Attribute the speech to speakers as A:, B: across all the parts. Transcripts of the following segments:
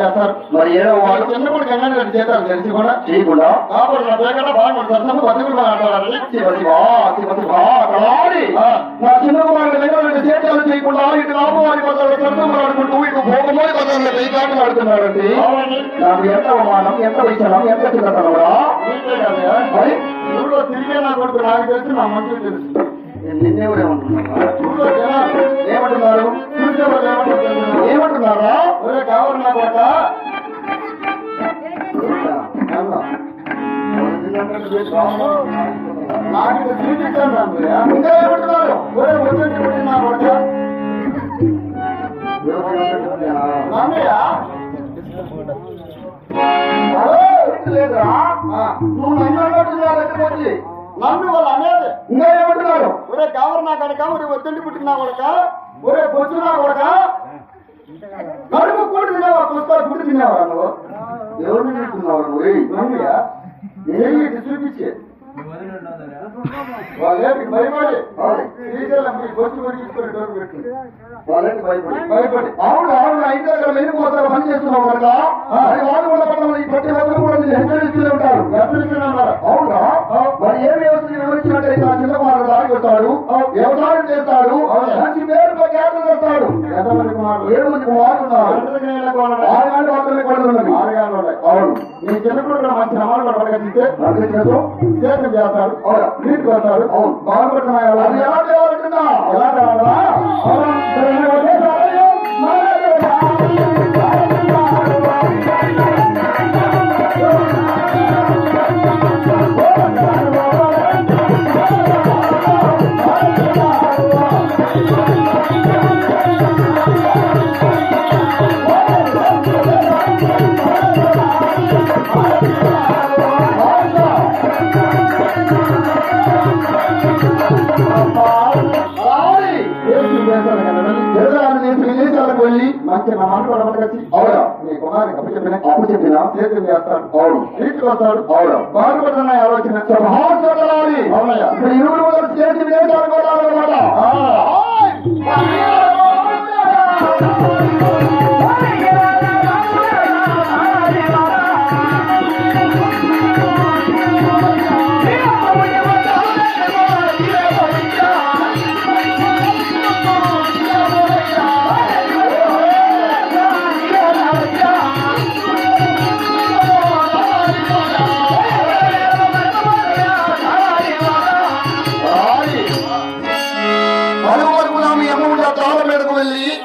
A: చేస్తారు.
B: మరి ఏడవ
A: వాళ్ళు
B: వాడు
A: చిన్నప్పుడు గంగాని రెడ్డి చేతాలు తెలిసి కూడా?
B: చేయకుండా.
A: కాబట్టి నా మాట్లాడాలి
B: చిన్న కుమారుడు వెంకటరెడ్డి చేతాలు చేయకుండా ఇటు బదులు సత్యం ఆడుకుంటూ ఇటు వెయ్యాటలు ఆడుతున్నాడండి
A: అవునండి.
B: నాకు ఎంత అవమానం ఎంత విషయం ఎంత చిన్నతనరా
A: నీకే కదయ్యా.
B: మరి?
A: ఊళ్ళో తిరిగే నా కొడుకు నాకు తెలుసు నా మంత్రికి తెలుసు.
B: నిన్నేవరేమంటున్నా
A: ఊళ్ళో జనాలు
B: ఏమంటున్నారు? ఏమంటున్నారా?
A: ఒరే కావాలి నా కొడుక నాకు ఒరే వచ్చేసి వచ్చి నా కొడుక
B: లేదురా? నువ్వు నన్ను
A: వాళ్ళు అనేది
B: ఇంకా ఏమంటున్నారు
A: ఒరే కావరు నా కనుక ఒరే ఒత్తిడి పుట్టిన కొడుక ఒరే బొచ్చు నా కొడుక. కడుపు కూడి తిన్నావా పుస్తకాలు గుడి తినేవా నువ్వు
B: ఎవరిని చూస్తున్నావు నువ్వు
A: చూపించే భయపడి శ్రీశైలం బొచ్చు కొరిగించుకొని డోర్
B: భయపడి
A: భయపడి
B: అవును అవును అయితే అక్కడ వెళ్ళిపోతారు పని చేస్తున్నావు కనుక వాళ్ళు కూడా పట్టణంలో ఈ ప్రతి ఒక్కరు కూడా హెచ్చరిస్తూనే ఉంటారు
A: ఎక్కడిస్తున్నారు
B: అవునా మరి ఏ వ్యవస్థ వివరించినట్టయితే ఆ చిన్న వాళ్ళు దారికి వస్తాడు వ్యవసాయ చేస్తాడు మంచి పేరుతో ఖ్యాతం చేస్తాడు
A: నీళ్ళ కుమారులు?
B: ఆరు. గంటలు మాత్రమే కొడుతున్నది
A: ఆరు గంటలు.
B: అవును.
A: నీ చిన్నప్పుడు కూడా మంచి నమాలు కూడా పడగలిగితే
B: నాకు తెలుసు
A: సేకం చేస్తాడు
B: అవునా.
A: నీటికి వస్తాడు
B: అవును.
A: బాగుపడుతున్నాయి
B: అది ఎలా చేయాలంటున్నా
A: ఎలా
B: ఎదురాన్ని నేను విదేశాలకు వెళ్ళి
A: మంచి నా మాట కూడా పడగలిసి
B: అవునా?
A: నీ కుమారుని అప్పు చెప్పిన
B: అప్పు చెప్పినా
A: సేకం చేస్తాడు.
B: అవును.
A: నీటికి వస్తాడు.
B: అవునా?
A: బాగుపడుతున్నాయి ఆలోచన. అవునయ్యా.
B: ఇప్పుడు ఇరువురు మొదలు చేసి విదేశాలకు వెళ్ళాలన్నమాట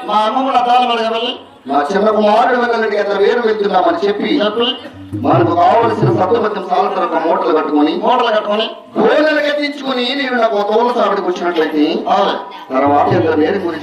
B: మా అమ్మ కూడా తాళం
A: అడగ వెళ్ళి.
B: నా చిన్న కుమారుడు వెళ్ళండి అట్లా వేరు వెళ్తున్నామని చెప్పి మనకు కావలసిన సత్తుపత్యం సాలతరకు మూటలు కట్టుకొని
A: మూటలు కట్టుకొని.
B: గోడలు కట్టించుకొని నేను నాకు తోల సావిడికి వచ్చినట్లయితే తర్వాత వేరు గురించి